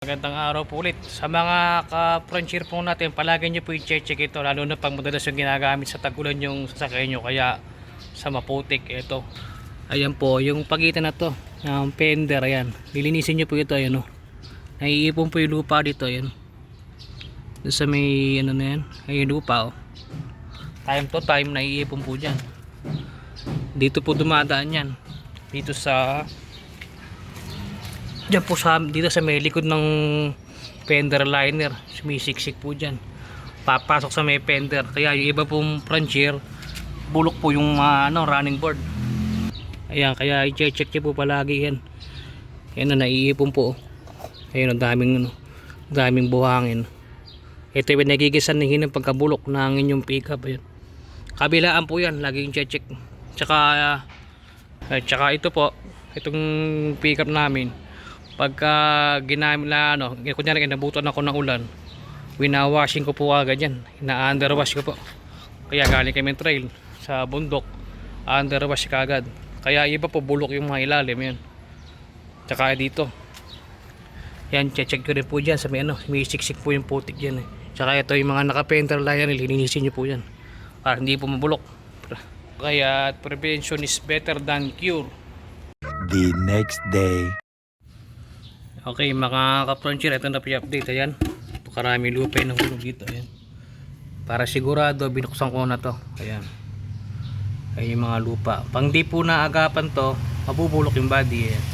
Magandang araw po ulit. Sa mga ka-frontier po natin, palagi nyo po i-check ito. Lalo na pag madalas yung ginagamit sa tagulan yung sasakyan nyo. Kaya sa maputik, ito. Ayan po, yung pagitan na to, ng fender, ayan. Lilinisin nyo po ito, ayan o. Naiipon po yung lupa dito, ayan. Doon sa may, ano na yan, ay lupa o. Time to time, naiipon po dyan. Dito po dumadaan yan. Dito sa Diyan po sa dito sa may likod ng fender liner, sumisiksik po diyan. Papasok sa may fender. Kaya yung iba pong frontier bulok po yung ah, ano running board. Ayan, kaya i-check niyo po palagi yan. Yan na naiipon po. Ayun, ang daming ano, daming buhangin. Ito yung nagigisan ng hinang pagkabulok ng inyong pickup. Ayan. Kabilaan po yan, laging check. Tsaka, uh, tsaka ito po, itong pickup namin, pagka ginamit na ano, kunyari nabutan ako ng ulan, winawashing ko po agad yan. Ina-underwash ko po. Kaya galing kami trail sa bundok, underwash ka agad. Kaya iba po bulok yung mga ilalim yan. Tsaka dito. Yan, check ko rin po dyan sa may ano, may siksik po yung putik dyan eh. Tsaka ito yung mga naka-painter liner, linisin nyo po yan. Para hindi po mabulok. Kaya prevention is better than cure. the next day. Okay, mga ka-frontier, ito na po yung update. Ayan. Karami lupa yung nahulog dito. Ayan. Para sigurado, binuksan ko na to. Ayan. Ayan yung mga lupa. Pang di po naagapan to, mabubulok yung body. Ayan.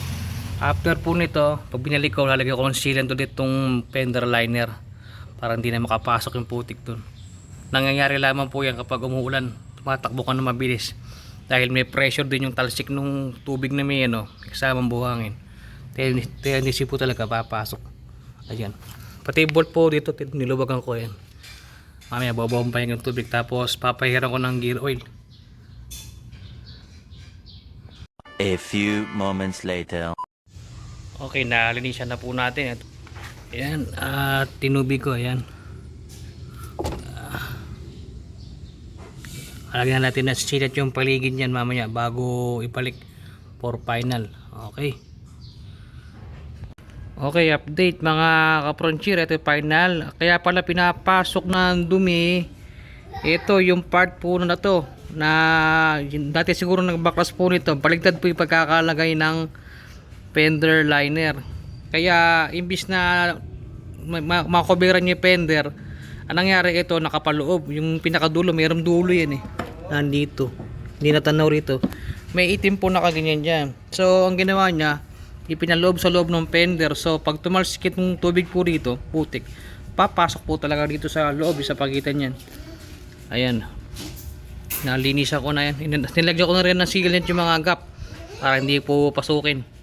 After po nito, pag binalik ko, lalagay ko ng sealant ulit itong fender liner. Para hindi na makapasok yung putik dun. Nangyayari lamang po yan kapag umuulan. Tumatakbo ka na mabilis. Dahil may pressure din yung talsik nung tubig na may ano, kasamang buhangin. Tendency po talaga papasok. Ayan. Pati bolt po dito, nilubagan ko yan. Mamaya babawampayin yung tubig tapos papahiran ko ng gear oil. A few moments later. Okay, nalinisan na po natin. Ayan, at tinubig ko, ayan. Ah. Alagyan natin na silat yung paligid niyan mamaya bago ibalik for final. Okay. Okay, update mga kapronchir. Ito yung final. Kaya pala pinapasok ng dumi. Ito yung part po na to. Na dati siguro nagbaklas po nito. Baligtad po yung pagkakalagay ng fender liner. Kaya imbis na ma- ma- makoberan niya yung fender, ang nangyari ito nakapaloob. Yung pinakadulo, mayroong dulo yan eh. Nandito. Hindi natanaw rito. May itim po nakaganyan dyan. So, ang ginawa niya, ipinaloob sa loob ng fender. So, pag tumalsikit ng tubig po rito, putik, papasok po talaga dito sa loob, sa pagitan yan. Ayan. Nalinis ako na yan. Nilagyan ko na rin ng sealant yung mga gap para hindi po pasukin.